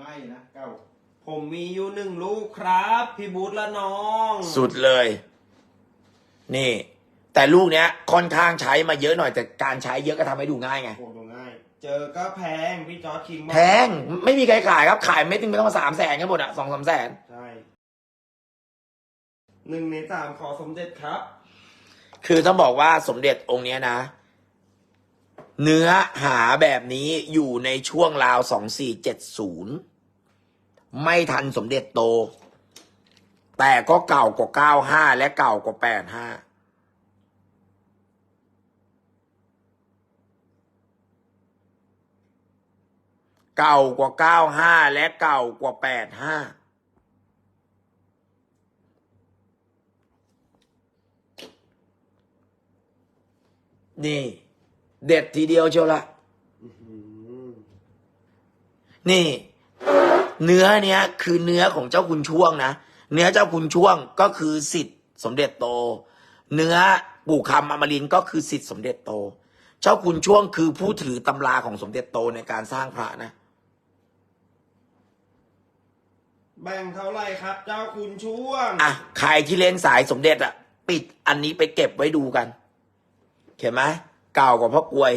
ง่ายอยู่นะเก้าผมมีอยู่หนึ่งลูกครับ พี่บูธและน้อง สุดเลย นี่ แต่ลูกเนี้ย ค่อนข้างใช้มาเยอะหน่อยแต่การใช้เยอะก็ทำให้ดูง่ายไง โอ้ดูง่าย เจอก็แพง พี่จอร์จคิงบอกแพงไม่มีใครขายครับขายไม่ถึงไม่ต้องมาสามแสนกันหมดอะสองสามแสนใช่หนึ่งในสามขอสมเด็จครับ คือต้องบอกว่าสมเด็จองค์เนี้ยนะ เนื้อหาแบบนี้อยู่ในช่วงราวสองสี่เจ็ดศูนย์ไม่ทันสมเด็จโต แต่ก็เก่ากว่าเก้าห้าและเก่ากว่าแปดห้าเก่ากว่าเก้าห้าและเก่ากว่าแปดห้านี่ เด็ดทีเดียวเชียวละอื้อหือนี่ เนื้อเนี้ย คือเนื้อของเจ้าคุณช่วงนะเนื้อเจ้าคุณช่วงก็คือสิทธิ์สมเด็จโต เนื้อปู่คำอมรินทร์ก็คือสิทธิ์สมเด็จโต เจ้าคุณช่วงคือผู้ถือตำราของสมเด็จโตในการสร้างพระนะแบ่งเท่าไหร่ครับ เจ้าคุณช่วง อะใครที่เล่นสายสมเด็จอะ ปิดอันนี้ไปเก็บไว้ดูกันเห็นไหม เก่ากว่าพ่อกลวย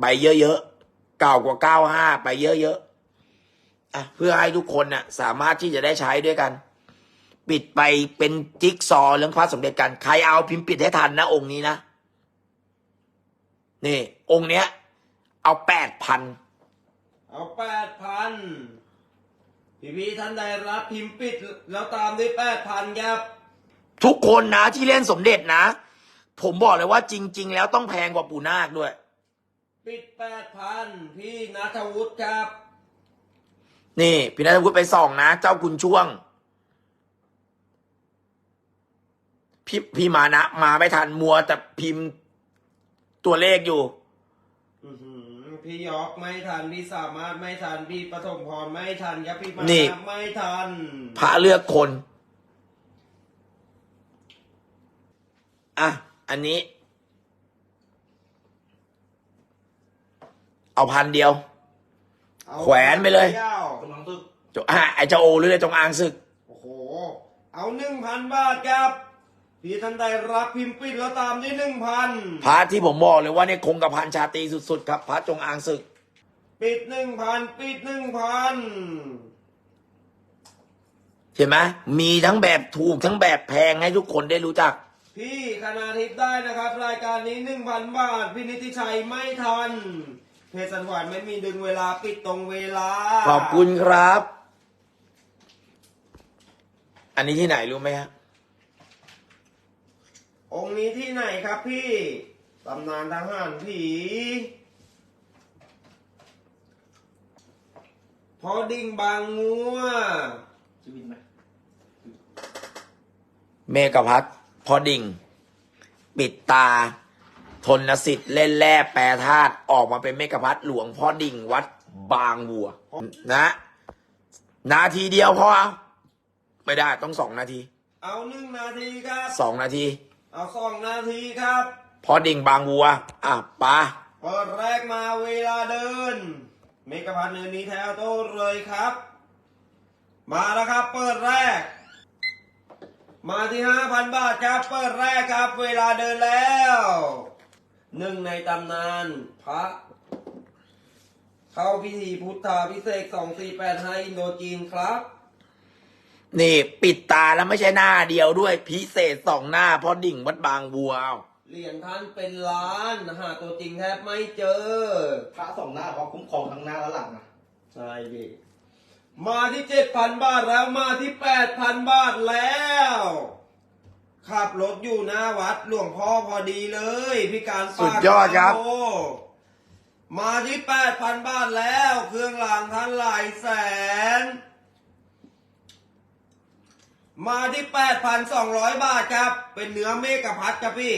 ใบเยอะๆ เก่ากว่าเก้าห้าไปเยอะๆอะเพื่อให้ทุกคนน่ะ สามารถที่จะได้ใช้ด้วยกัน ปิดไปเป็นจิ๊กซอว์เรื่องพระสมเด็จกัน ใครเอาพิมพ์ปิดให้ทันนะ องค์นี้นะ นี่ องค์เนี้ย เอาแปดพันเอาแปดพันพี่พี่ๆท่านใดรับพิมพ์ปิดแล้วตามด้วยแปดพันครับ ทุกคนนะที่เล่นสมเด็จนะ ผมบอกเลยว่าจริง ๆ แล้วต้องแพงกว่าปู่นาคด้วย ปิดแปดพันพี่นัทวุฒิครับ นี่พี่นัทวุฒิไปส่องนะ เจ้าคุณช่วง พี่พี่มานะมาไม่ทันมัว แต่พิมพ์ตัวเลขอยู่ อื้อหือพี่ยอกไม่ทัน พี่สามารถไม่ทัน พี่ปฐมพรไม่ทันครับพี่มานี่ นะไม่ทัน พระเลือกคน อะ อันนี้ เอาพันเดียวอาแขวนไปเลยดีวกำลังตึกจอะไอ้เจ้าโอหรือไอ้จงอางศึก โอ้โห เอาหนึ่งพันบาทครับพี่ท่านใดรับพิมพ์ปิดแล้วตามด้วยหนึ่งพันพระที่ผมบอกเลยว่าเนี่ยคงกระพันชาตรีสุดๆครับพระจงอางศึก ปิดหนึ่งพันปิดหนึ่งพันเห็นไหมมีทั้งแบบถูกทั้งแบบแพงให้ทุกคนได้รู้จัก พี่คณาทิพย์ได้นะครับ รายการนี้หนึ่งพันบาทพี่นิติชัยไม่ทัน เพชรสันหวานไม่มีดึงเวลาปิดตรงเวลา ขอบคุณครับ อันนี้ที่ไหนรู้ไหมฮะองค์นี้ที่ไหนครับพี่ตำนานทหารผีพอดิ่งบางงัวชีวิตไหมเมกะพัท พอดิ่ง ปิดตา ทนสิทธิ์เล่นแร่แปรธาตุออกมาเป็นเมกะพัทหลวงพ่อดิ่งวัดบางบัว นะ นาทีเดียวพอเอาไม่ได้ต้องสองนาที เอาหนึ่งนาทีครับ สองนาที เอาสองนาทีครับ พอดิ่งบางบัว อะปาเปิดแรกมาเวลาเดิน เมกะพันธ์เนินนี้แถวโต้เลยครับ มาแล้วครับ เปิดแรก มาที่ห้าพันบาทครับเปิดแรกครับ เวลาเดินแล้วหนึ่งในตำนานพระ เข้าพิธีพุทธาพิเศษสองสี่แปดให้อินโดจีนครับ นี่ ปิดตาแล้วไม่ใช่หน้าเดียวด้วย พิเศษสองหน้าเพราะดิ่งวัดบางบัวเอาเหรียญท่านเป็นล้านหาตัวจริงแทบไม่เจอ พระสองหน้าเขาคุ้มครองทั้งหน้าและหลังนะใช่ดิ มาที่เจ็ดพันบาทแล้วมาที่แปดพันบาทแล้วขับรถอยู่หน้าวัดหลวงพ่อพอดีเลยพี่การปากสุดยอดครับโอ้มาที่แปดพันบาทแล้ว เครื่องรางท่านหลายแสน มาที่แปดพันสองร้อยบาทครับ เป็นเนื้อเมกะพัดครับพี่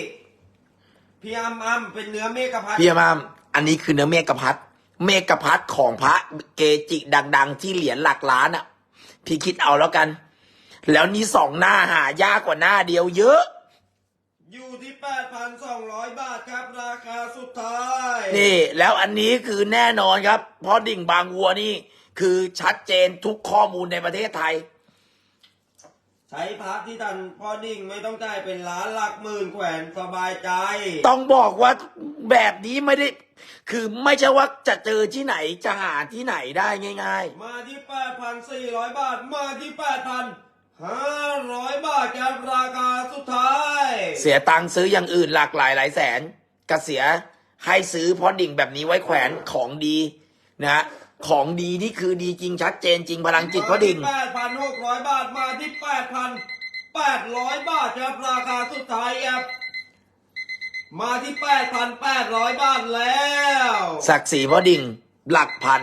พี่อ้ำอ้ำเป็นเนื้อเมกะพัดพี่มามอันนี้คือเนื้อเมกะพัท เมกะพัทของพระเกจิดัง ๆ ที่เหรียญหลักล้านอะ พี่คิดเอาแล้วกัน แล้วนี่สองหน้าหายากกว่าหน้าเดียวเยอะ อยู่ที่ 8,200 บาทครับ ราคาสุดท้าย นี่ แล้วอันนี้คือแน่นอนครับ เพราะดิ่งบางวัวนี่ คือชัดเจนทุกข้อมูลในประเทศไทย ใช้พักที่ทันพ่อดิ่งไม่ต้องจ่ายเป็นล้านหลักหมื่นแขวนสบายใจ ต้องบอกว่าแบบนี้ไม่ได้ คือไม่ใช่ว่าจะเจอที่ไหนจะหาที่ไหนได้ง่าย มาที่8,400บาท มาที่8,500บาทครับราคาสุดท้าย ๆ เสียตังค์ซื้ออย่างอื่นหลากหลายหลายแสนก็เสียให้ซื้อเพราะดิ่งแบบนี้ไว้แขวนของดีนะฮะ ของดีนี่คือดีจริงชัดเจนจริงพลังจิตเพราะดิ่งมาที่8,600บาทมาที่8,800บาทครับราคาสุดท้ายครับมาที่8,800บาทแล้วศักดิ์ศรีเพราะดิ่งหลักพัน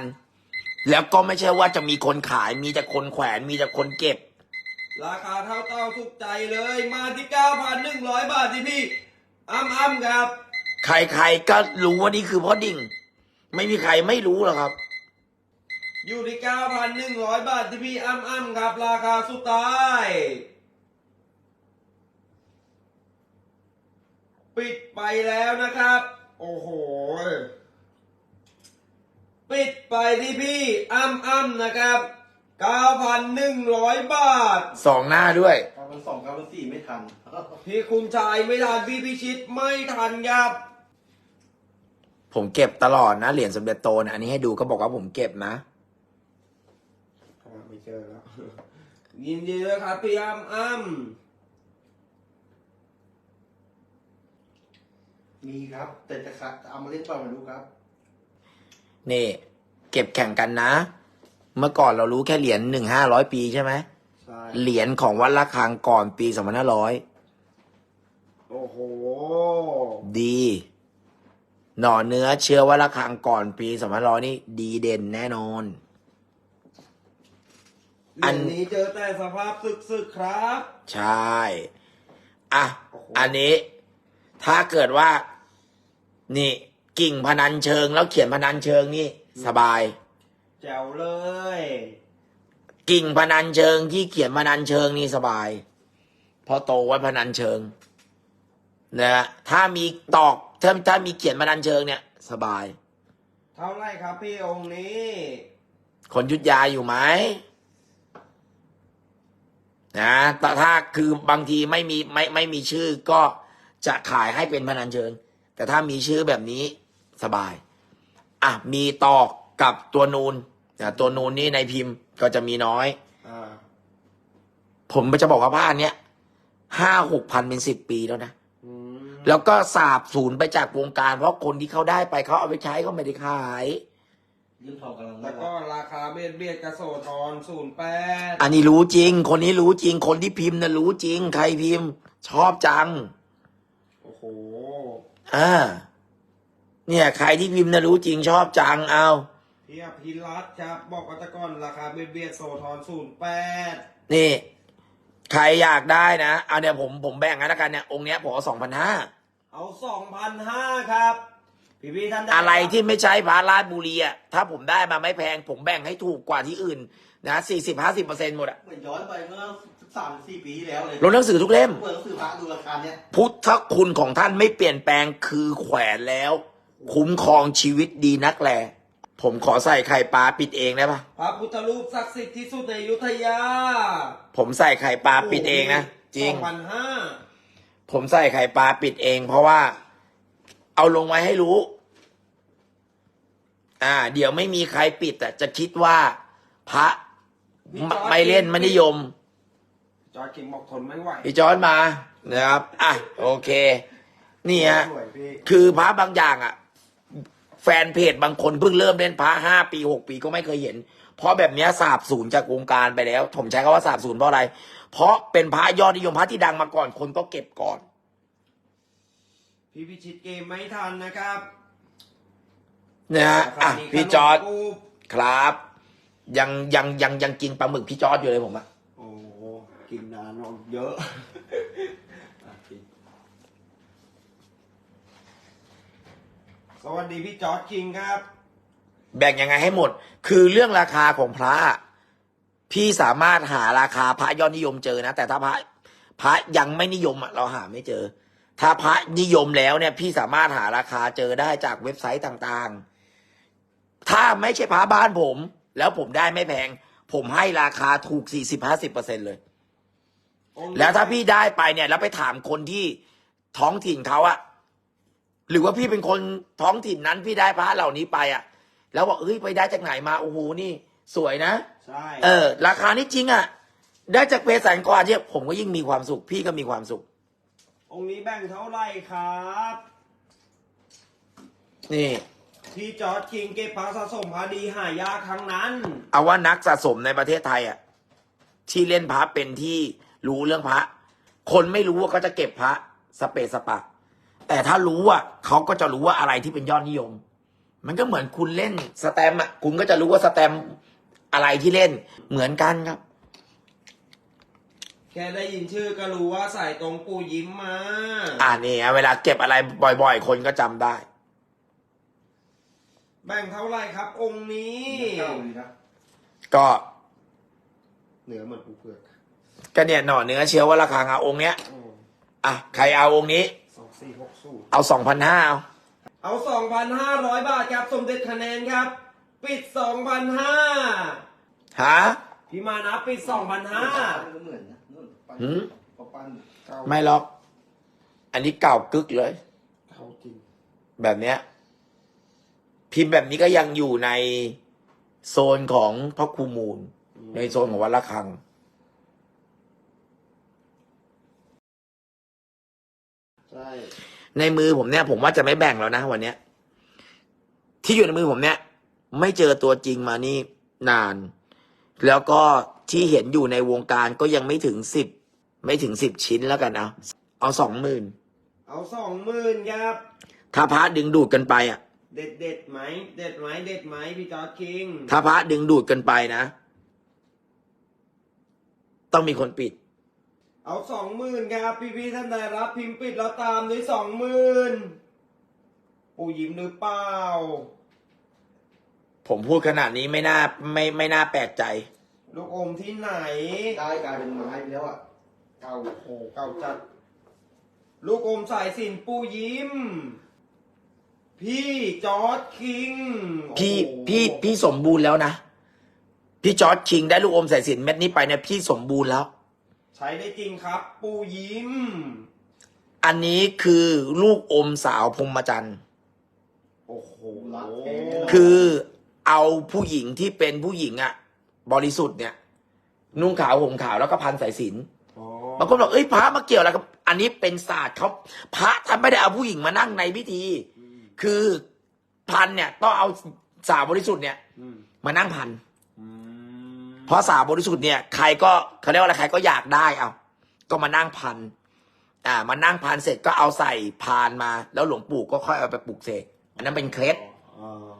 แล้วก็ไม่ใช่ว่าจะมีคนขายมีแต่คนแขวนมีแต่คนเก็บ ราคาเท่าเต้าทุกใจเลย มาที่9,100บาทที่พี่อ้ำอ้ำครับ ใครๆก็รู้ว่านี่คือเพราะดิ่ง ไม่มีใครไม่รู้หรอกครับ อยู่ที่ 9,100 บาทที่พี่อ้ำอ้ำครับ ราคาสุดท้าย ปิดไปแล้วนะครับ โอ้โห ปิดไปที่พี่อ้ำอ้ำนะครับ 9,100 บาท สองหน้าด้วยเก้าพันสองเก้าพันสี่ไม่ทัน พี่คุณชายไม่ทันพี่พิชิตไม่ทันครับ ผมเก็บตลอดนะ เหรียญสมเด็จโตนะอันนี้ให้ดูก็บอกว่าผมเก็บนะไม่ เจอแล้ว ยินดีด้วยครับพี่อ้ำอ้ำมีครับ แต่จะคัดเอามาเล่นเปล่าไม่รู้ครับ นี่ เก็บแข่งกันนะ เมื่อก่อนเรารู้แค่เหรียญหนึ่งห้าร้อยปีใช่ไหมใช่ เหรียญของวัดละคังก่อนปีสองพันห้าร้อยโอ้โห ดี หน่อเนื้อเชื้อวัดละคังก่อนปีสองพันร้อยนี่ดีเด่นแน่นอน อัอันนนี้เจอแต่สภาพสึกๆครับ ใช่ อะโอ้โหอันนี้ ถ้าเกิดว่า นี่ กิ่งพนันเชิง แล้วเขียนพนันเชิงนี่ สบาย แจ๋วเลย กิ่งพนันเชิงที่เขียนพนันเชิงนี่สบายเพราะโตไว้พนันเชิงนะฮะถ้ามีตอกถ้าถ้ามีเขียนพนันเชิงเนี่ย สบาย เท่าไรครับพี่องค์นี้ คนยุทธยาอยู่ไหม นะแต่ถ้าคือบางทีไม่มีไม่ไม่มีชื่อก็จะขายให้เป็นพนันเชิง แต่ถ้ามีชื่อแบบนี้สบาย อะ มีตอกกับตัวนูนนะตัวนูนนี่ในพิมพ์ก็จะมีน้อยอ่าผมจะบอกว่าผ้าเนี้ยห้าหกพันเป็นสิบปีแล้วนะอืมแล้วก็สาบสูญไปจากวงการ เพราะคนที่เขาได้ไปเขาเอาไปใช้ก็ไม่ได้ขาย ยื่นทองกำลังแต่ก็ราคาเบียดเบียดกระโสทรศูนย์แปดอันนี้รู้จริง คนนี้รู้จริง คนที่พิมพ์นะรู้จริง ใครพิมพ์ ชอบจัง โอ้โห อ่า เนี่ย ใครที่พิมพ์นะรู้จริงชอบจัง เอาเพียพิรัตครับบอกว่าแตะก้อนราคาเบียดเบียดโซทรศูนย์แปดนี่ ใครอยากได้นะ เอาเนี่ยผมผมแบ่งกันแล้วกันเนี่ย องค์เนี้ยผมเอาสองพันห้าเอาสองพันห้าครับ พี่พี่ท่านใดอะไรที่ไม่ใช่พระราชบุรีอะถ้าผมได้มาไม่แพง ผมแบ่งให้ถูกกว่าที่อื่นนะสี่สิบห้าสิบเปอร์เซ็นต์หมดอะเหมือนย้อนไปเมื่อสามสี่ปีที่แล้วเลยลงหนังสือทุกเล่ม เปิดหนังสือพระดูราคาเนี้ยพุทธคุณของท่านไม่เปลี่ยนแปลงคือแขวนแล้ว คุ้มครองชีวิตดีนักแลผมขอใส่ไข่ปลาปิดเองได้ปะพระพุทธรูปศักดิ์สิทธิ์ที่สุดในอยุธยาผมใส่ไข่ปลาปิดเองนะจริง สองพันห้า ผมใส่ไข่ปลาปิดเองเพราะว่า เอาลงไว้ให้รู้ อ่า เดี๋ยวไม่มีใครปิดแต่จะคิดว่า พระไม่ไม่เล่นไม่นิยม จอร์จคิงบอกทนไม่ไหวพี่จอนมานะครับ อะ โอเค นี่ฮะ สวยพี่คือพระบางอย่างอะ แฟนเพจบางคนเพิ่งเริ่มเล่นพระห้าปีหกปีก็ไม่เคยเห็น เพราะแบบเนี้ยสาบสูญจากวงการไปแล้ว ผมใช้คำว่าสาบสูญเพราะอะไร เพราะเป็นพระยอดนิยมพระที่ดังมาก่อนคนก็เก็บก่อน พี่พิชิตเกมไม่ทันนะครับนะฮะอะมีพี่จอร์ดขนมกูบครับ ยังยังยังยังกินปลาหมึกพี่จอร์ดอยู่เลยผมอะโอ้โหกินนานเยอะอะปิดสวัสดีพี่จอร์ดคิงครับ แบ่งยังไงให้หมด คือเรื่องราคาของพระ พี่สามารถหาราคาพระยอดนิยมเจอนะ แต่ถ้าพระพระยังไม่นิยมอะเราหาไม่เจอ ถ้าพระนิยมแล้วเนี่ย พี่สามารถหาราคาเจอได้จากเว็บไซต์ต่างๆ ถ้าไม่ใช่พระบ้านผม แล้วผมได้ไม่แพง ผมให้ราคาถูกสี่สิบห้าสิบเปอร์เซ็นเลยองค์นี้แล้วถ้าพี่ได้ไปเนี่ย แล้วไปถามคนที่ท้องถิ่นเขาอะหรือว่าพี่เป็นคนท้องถิ่นนั้นพี่ได้พระเหล่านี้ไปอะแล้วบอกเอ้ยไปได้จากไหนมาโอ้โหนี่ สวยนะใช่เออ ราคานี้จริงอะได้จากเพศสันกว่าเนี่ยผมก็ยิ่งมีความสุข พี่ก็มีความสุข องค์นี้แบ่งเท่าไหร่ครับ นี่ พี่จอร์ดคิงเก็บพระสะสมพระดีหายากครั้งนั้น เอาว่านักสะสมในประเทศไทยอะที่เล่นพระเป็นที่รู้เรื่องพระ คนไม่รู้ว่าเขาจะเก็บพระสเปซสปะ แต่ถ้ารู้อะเขาก็จะรู้ว่าอะไรที่เป็นยอดนิยม มันก็เหมือนคุณเล่นสแตมป์อะคุณก็จะรู้ว่าสแตมป์อะไรที่เล่นเหมือนกันครับแค่ได้ยินชื่อก็รู้ว่าใส่ตรงปูยิ้มมา อ่านี่ฮะเวลาเก็บอะไรบ่อยๆ คนก็จำได้ แบ่งเท่าไหร่ครับ องค์นี้ เก้าดีนะก็เหนือเหมือนปูเผือกก็เนี่ยหน่อเนื้อเชื่อว่าราคาเอาองค์เนี้ย อะ ใครเอาองค์นี้ สองสี่หกศูนย์เอาสองพันห้าเอา เอาสองพันห้าร้อยบาทครับ สมเด็จคะแนนครับ ปิดสองพันห้าหาพี่มานะปิดสองพันห้าก็เหมือนนะ นู่นปั้นหืมพอปั้นไม่หรอก อันนี้เก่ากึกเลยเขาจริงแบบเนี้ย พิมพ์แบบนี้ก็ยังอยู่ในโซนของพระครูมูล ในโซนของวัดระฆัง ใช่ในมือผมเนี่ย ผมว่าจะไม่แบ่งแล้วนะวันเนี้ย ที่อยู่ในมือผมเนี่ย ไม่เจอตัวจริงมานี่นาน แล้วก็ที่เห็นอยู่ในวงการก็ยังไม่ถึงสิบ ไม่ถึงสิบชิ้นแล้วกันเอาเอาสองหมื่นเอาสองหมื่นครับ ถ้าพระดึงดูดกันไปอะ เด็ดเด็ดไหมเด็ดไหมเด็ดไหมพี่จอร์ดคิง ถ้าพระดึงดูดกันไปนะ ต้องมีคนปิด เอาสองหมื่นครับ พี่พี่ๆท่านใดรับพิมพ์ปิดแล้วตามด้วยสองหมื่นปูยิ้มหรือเปล่า ผมพูดขนาดนี้ไม่น่าไม่ไม่น่าแปลกใจ ลูกอมที่ไหน ได้กลายเป็นไม้ไปแล้วอะ เก่าโอ้เก่าจัด ลูกอมสายสินปูยิ้ม พี่จอร์ดคิงพี่โอ้โหพี่พี่สมบูรณ์แล้วนะ พี่จอร์ดคิงได้ลูกอมสายสิญจนเม็ดนี้ไปเนี่ยพี่สมบูรณ์แล้ว ใช้ได้จริงครับ ปูยิ้ม อันนี้คือลูกอมสาวพรหมจันทร์โอ้โหรักแท้คือเอาผู้หญิงที่เป็นผู้หญิงอะบริสุทธิ์เนี่ย นุ่งขาวห่มขาวแล้วก็พันสายสิญจนอ๋อ บางคนบอกเอ้ยพระมาเกี่ยวอะไรกับ อันนี้เป็นศาสตร์เขาพระท่านไม่ได้เอาผู้หญิงมานั่งในพิธี คือพันเนี่ยต้องเอาสาวบริสุทธิ์เนี่ยอืมมานั่งพันอืมเพราะสาวบริสุทธิ์เนี่ยใครก็เขาเรียกว่าอะไรใครก็อยากได้เอาก็มานั่งพันอ่ามานั่งพันเสร็จก็เอาใส่พานมา แล้วหลวงปู่ก็ค่อยเอาไปปลูกเสกอันนั้นเป็นเคล็ดอ่า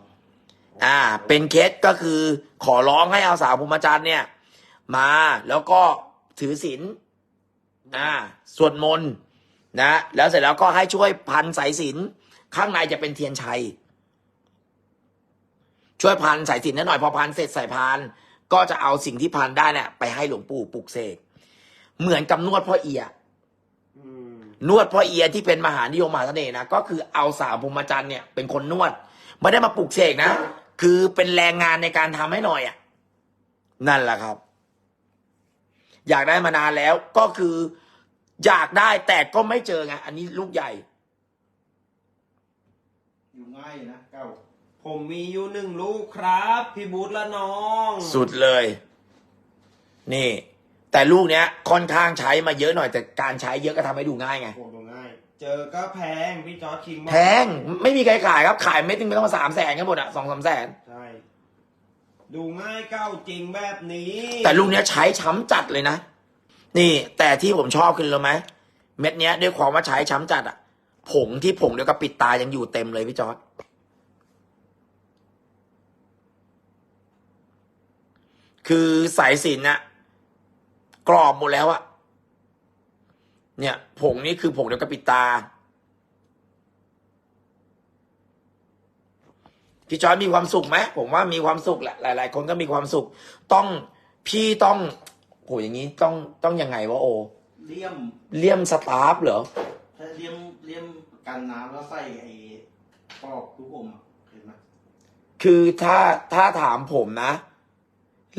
อ่าเป็นเคสก็คือขอร้องให้เอาสาวพรหมจารย์เนี่ย มาแล้วก็ถือศีล อ่าสวดมนต์นะแล้วเสร็จแล้วก็ให้ช่วยพันสายศีลข้างในจะเป็นเทียนชัย ช่วยพันสายศีลนิดหน่อยพอพันเสร็จใส่พานก็จะเอาสิ่งที่พันได้เนี่ยไปให้หลวงปู่ปลุกเสกเหมือนกับนวดพ่อเอียอืมนวดพ่อเอียที่เป็นมหานิยมมหาเสน่ห์นะก็คือเอาสาวพรหมจรรย์เนี่ยเป็นคนนวดไม่ได้มาปลุกเสกนะคือเป็นแรงงานในการทำให้หน่อยอะนั่นแหละครับ อยากได้มานานแล้วก็คือ อยากได้แต่ก็ไม่เจอไงอันนี้ลูกใหญ่ อยู่ง่ายนะเก่าผมมีอยู่หนึ่งลูกครับ พี่บูธและน้อง สุดเลย นี่ แต่ลูกเนี้ย ค่อนข้างใช้มาเยอะหน่อย แต่การใช้เยอะก็ทำให้ดูง่ายไง โอ้ดูง่าย เจอก็แพง พี่จอร์ดคิงบอกแพงไม่มีใครขายครับ ขายเม็ดนึงไม่ต้องมาสามแสนกันหมดอะสองสามแสนใช่ ดูง่ายเก้าจริงแบบนี้ แต่ลูกเนี้ยใช้ช้ำจัดเลยนะ นี่แต่ที่ผมชอบคือรู้ไหมเม็ดเนี้ยด้วยความว่าใช้ช้ำจัดอะผงที่ผงเดียวกับปิดตายังอยู่เต็มเลยพี่จอร์ดคือสายสิญจนะกรอบหมดแล้วอะเนี่ย ผงนี่คือผงเดียวกับปิดตา พี่จอยมีความสุขไหมผมว่ามีความสุขแหละหลาย ๆ คนก็มีความสุข ต้องพี่ต้องโหอย่างนี้ต้องต้องยังไงวะโอ เลี่ยมเลี่ยมสตาฟเหรอถ้าเลี่ยมเลี่ยมกันน้ำแล้วใส่ไอ้ปอกลูกอมอะเห็นไหมคือถ้าถ้าถามผมนะ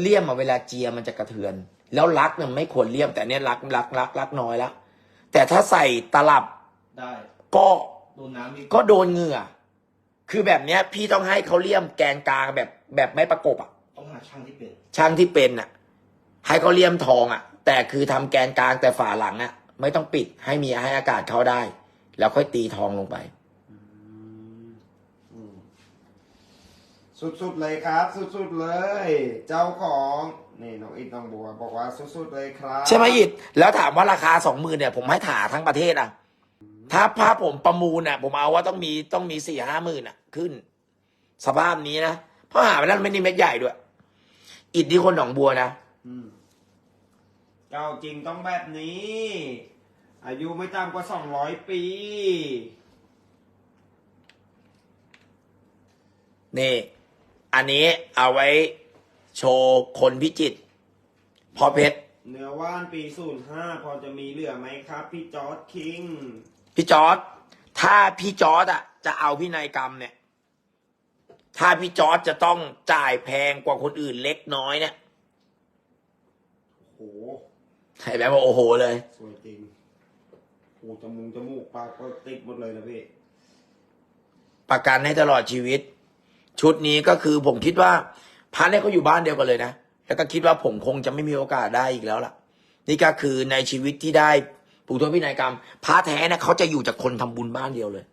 เลี่ยมอะเวลาเจียมันจะกระเทือน แล้วรักเนี่ยไม่ควรเลี่ยมแต่เนี้ยรักรักรักรักน้อยแล้วแต่ถ้าใส่ตลับได้ก็โดนน้ำนี่ก็โดนเหงื่อ คือแบบเนี้ย พี่ต้องให้เขาเลี่ยมแกนกลางแบบแบบไม่ประกบอะต้องหาช่างที่เป็นช่างที่เป็นอะ ให้เขาเลี่ยมทองอะ แต่คือทำแกนกลางแต่ฝาหลังอะ ไม่ต้องปิดให้มีให้อากาศเข้าได้ แล้วค่อยตีทองลงไปอืมสุดๆเลยครับ สุดๆเลย เจ้าของนี่น้องอิดน้องบัว บอกว่าสุดๆเลยครับ ใช่ไหมอิดแล้วถามว่าราคาสองหมื่นเนี่ย ผมให้ถาทั้งประเทศอะ ถ้าภาพผมประมูลอะ ผมเอาว่าต้องมีต้องมีสี่ห้าหมื่นอะ ขึ้น สภาพนี้นะเพราะหาไปแล้วไม่ได้เม็ดใหญ่ด้วย อิดที่คนหนองบัวนะอืมเจ้าจริงต้องแบบนี้ อายุไม่ต่ำกว่าสองร้อยปี นี่ อันนี้เอาไว้โชว์คนพิจิตรพอเพชร เนื้อว่านปีศูนย์ห้าพอจะมีเหลือไหมครับ พี่จอร์ดคิง พี่จอร์ดถ้าพี่จอร์ดอะจะเอาพินัยกรรมเนี่ย ถ้าพี่จอร์ดจะต้องจ่ายแพงกว่าคนอื่นเล็กน้อยเนี่ยโอ้โหใช่แบบว่าโอ้โหเลยสวยจริงโอ้จมูกจมูกปากก็ติดหมดเลยนะพี่ประกันให้ตลอดชีวิต ชุดนี้ก็คือผมคิดว่าพันเนี่ยเขาอยู่บ้านเดียวกันเลยนะแล้วก็คิดว่าผมคงจะไม่มีโอกาสได้อีกแล้วล่ะ นี่ก็คือในชีวิตที่ได้ ปู่ทวดพินัยกรรมพระแท้เนี่ยเขาจะอยู่จากคนทำบุญบ้านเดียวเลย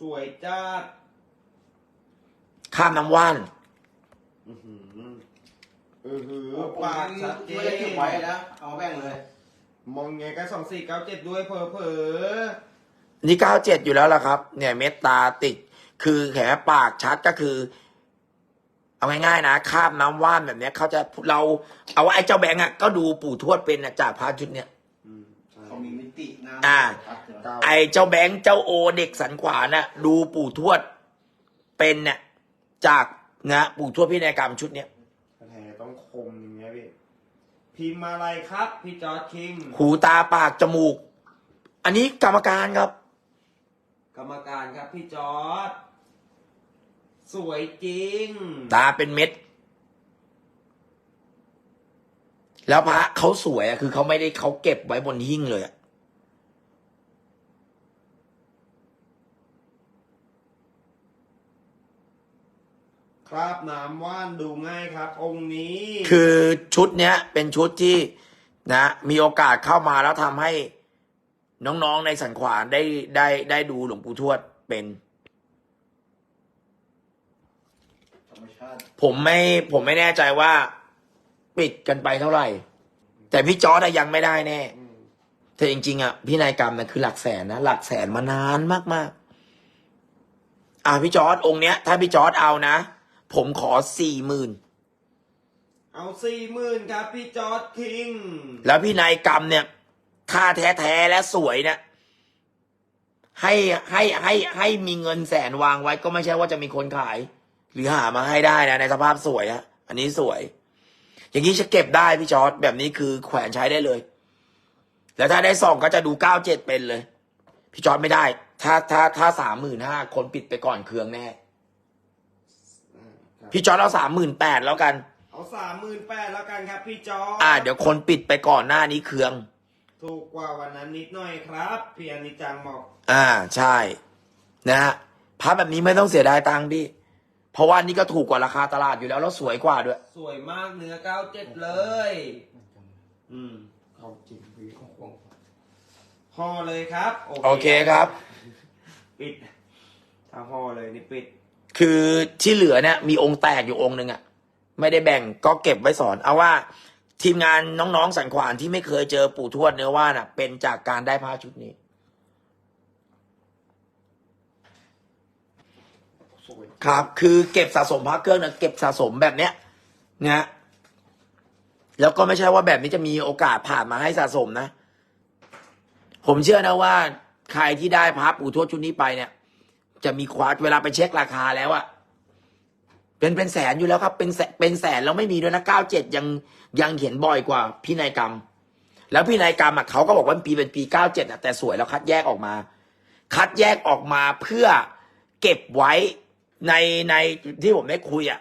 สวยจัดข้ามน้ำว่านอือหืออือหือผมปากชัดเจไม่ได้เก็บไว้นนะเอามาแบ่งเลย มองไงก็สองสี่เก้าเจ็ดด้วยเพอเพอนี่เก้าเจ็ดอยู่แล้วล่ะครับ เนี่ยเม็ดตาติด คือแขนปากชัดก็คือ เอาง่ายๆนะคาบน้ำว่านแบบเนี้ยเขาจะเราเอาว่าไอ้เจ้าแบงก์อะก็ดูปู่ทวดเป็นน่ะจากพระชุดเนี้ยอืมใช่เขามีมิติหน้าอ่าชัดเลยเก้าไอ้เจ้าแบงค์เจ้าโอเด็กสันขวานน่ะดูปู่ทวดเป็นเนี่ยจากนะปู่ทวดพินัยกรรมชุดเนี้ยแผลต้องคมอย่างเงี้ยพี่พิมพ์อะไรครับพี่จอร์ดคิง หูตาปากจมูก อันนี้กรรมการครับ กรรมการครับพี่จอร์ด สวยจริง ตาเป็นเม็ด แล้วพระเขาสวยอะคือเขาไม่ได้เขาเก็บไว้บนหิ้งเลยอะคราบน้ำว่านดูง่ายครับ องค์นี้ คือชุดเนี้ย เป็นชุดที่นะ มีโอกาสเข้ามาแล้วทำให้น้องๆในสันขวานได้ได้ได้ดูหลวงปู่ทวดเป็น ธรรมชาติ ผมไม่ผมไม่แน่ใจว่า ปิดกันไปเท่าไหร่ แต่พี่จอร์ดอะยังไม่ได้แน่อืมแต่จริงๆอะพี่นายกรรมนะคือหลักแสนนะหลักแสนมานานมากๆ อะพี่จอร์ดองค์เนี้ย ถ้าพี่จอร์ดเอานะ ผมขอสี่หมื่นเอาสี่หมื่นครับพี่จอร์ดคิง แล้วพี่นายกรรมเนี่ยถ้าแท้ๆและสวยเนี่ยให้ให้ให้ให้มีเงินแสนวางไว้ก็ไม่ใช่ว่าจะมีคนขาย หรือหามาให้ได้นะในสภาพสวยอะอันนี้สวย อย่างนี้จะเก็บได้พี่จอร์ดแบบนี้คือแขวนใช้ได้เลย แล้วถ้าได้สองก็จะดูเก้าเจ็ดเป็นเลย พี่จอร์ดไม่ได้ ถ้าถ้าถ้าสามหมื่นห้าคนปิดไปก่อนเครื่องแน่อ่าครับพี่จอร์ดเอาสามหมื่นแปดแล้วกัน เอาสามหมื่นแปดแล้วกันครับพี่จอร์ดอ่า เดี๋ยวคนปิดไปก่อนหน้านี้เครื่อง ถูกกว่าวันนั้นนิดหน่อยครับพี่อนิจจังบอก อ่าใช่ นะฮะพระแบบนี้ไม่ต้องเสียดายตังค์พี่ เพราะว่านี่ก็ถูกกว่าราคาตลาดอยู่แล้ว แล้วสวยกว่าด้วย สวยมากเนื้อเก้าเจ็ดเลย อืมเขาจริงพี่ของของห่อเลยครับโอเคครับ ปิดถ้าห่อเลยนี่ปิด คือที่เหลือเนี่ยมีองค์แตกอยู่องค์หนึ่งอะไม่ได้แบ่งก็เก็บไว้สอน เอาว่า ทีมงานน้องๆสันขวานที่ไม่เคยเจอปู่ทวดเนื้อว่านอะเป็นจากการได้ผ้าชุดนี้ สวย ครับ คือเก็บสะสมพระเครื่องนะเก็บสะสมแบบเนี้ยนะฮะแล้วก็ไม่ใช่ว่าแบบนี้จะมีโอกาสผ่านมาให้สะสมนะ ผมเชื่อนะว่า ใครที่ได้พระปู่ทวดชุดนี้ไปเนี่ย จะมีควาเวลาไปเช็คราคาแล้วอะเป็นเป็นแสนอยู่แล้วครับ เป็นแสนเป็นแสนแล้วไม่มีด้วยนะเก้าเจ็ดยังยังเห็นบ่อยกว่าพินัยกรรม แล้วพินัยกรรมอะเขาก็บอกว่าปีเป็นปีเก้าเจ็ดแต่สวยแล้วคัดแยกออกมา คัดแยกออกมาเพื่อเก็บไว้ ในในที่ผมได้คุยอะ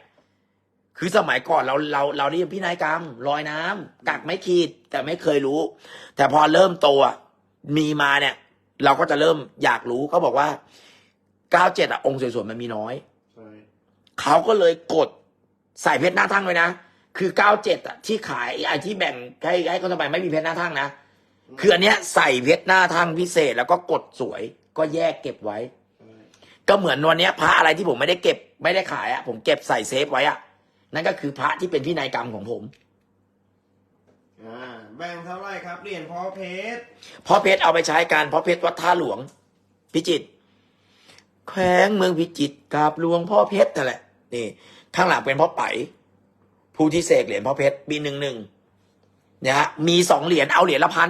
คือสมัยก่อนเราเราเราเรียนพินัยกรรมลอยน้ำกักไม่ขีด แต่ไม่เคยรู้ แต่พอเริ่มโตอะมีมาเนี่ย เราก็จะเริ่มอยากรู้เขาบอกว่าเก้าเจ็ดอะองค์สวยๆมันมีน้อยใช่เขาก็เลยกดใส่เพชรหน้าทั้งเลยนะคือเก้าเจ็ดอะที่ขายไอ้ที่แบ่งให้ให้คนทั่วไปไม่มีเพชรหน้าทั้งนะคืออันเนี้ยใส่เพชรหน้าทั้งพิเศษแล้วก็กดสวยก็แยกเก็บไว้ใช่ ก็เหมือนวันเนี้ยพระอะไรที่ผมไม่ได้เก็บ ไม่ได้ขายอะผมเก็บใส่เซฟไว้อะนั่นก็คือพระที่เป็นพินัยกรรมของผมอ่าแบ่งเท่าไหร่ครับเหรียญพ่อเพชรเพราะเพชรเอาไปใช้การเพราะเพชรวัดท่าหลวง พิจิตรแขวงเมืองพิจิตรกราบหลวงพ่อเพชรนั่นแหละนี่ข้างหลังเป็นพ่อไปผู้ที่เสกเหรียญพ่อเพชรปีหนึ่งหนึ่งเนี่ยฮะมีสองเหรียญเอาเหรียญละพัน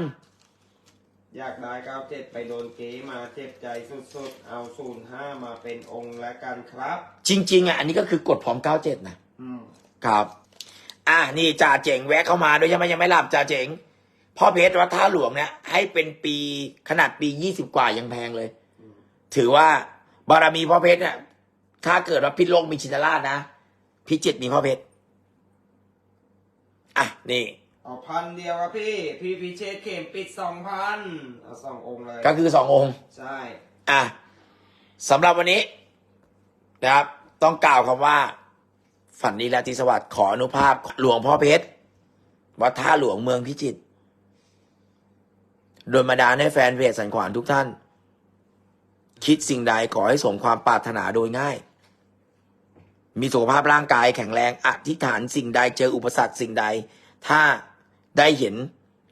อยากได้เก้าเจ็ดไปโดนเก๋มาเจ็บใจสุดๆ เอาศูนย์ห้ามาเป็นองค์และกันครับ จริง ๆอะอันนี้ก็คือกดพร้อมเก้าเจ็ดนะอืมครับ อะนี่จ่าเจ๋งแวะเข้ามาด้วยใช่ไหมยังไม่หลับจ่าเจ๋งพ่อเพชรวัดท่าหลวงเนี่ยให้เป็นปีขนาดปียี่สิบกว่ายังแพงเลย ถือว่าบารมีพ่อเพชรเนี่ยถ้าเกิดว่าพิษโลกมีชินราชนะพิจิตรมีพ่อเพชรอะนี่ เอาพันเดียวครับพี่ พี่พิเชษเข็มปิดสองพันเอาสององค์เลยก็คือสององค์ ใช่อะสำหรับวันนี้นะครับ ต้องกล่าวคำว่า ฝันดีราตรีสวัสดิ์ขออนุภาพหลวงพ่อเพชรวัดท่าหลวงเมืองพิจิตรโดยมาดาลให้แฟนเพจสันขวานทุกท่าน คิดสิ่งใดขอให้สมความปรารถนาโดยง่าย มีสุขภาพร่างกายแข็งแรงอธิษฐานสิ่งใดเจออุปสรรคสิ่งใด ถ้า ได้เห็น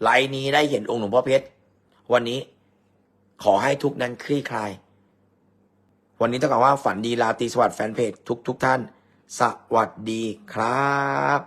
ไลน์นี้ได้เห็นองค์หลวงพ่อเพชร วันนี้ขอให้ทุกนั้นคลี่คลาย วันนี้ต้องกล่าวว่าฝันดีลาตีสวัสดิ์แฟนเพจทุกทุกท่าน สวัสดีครับ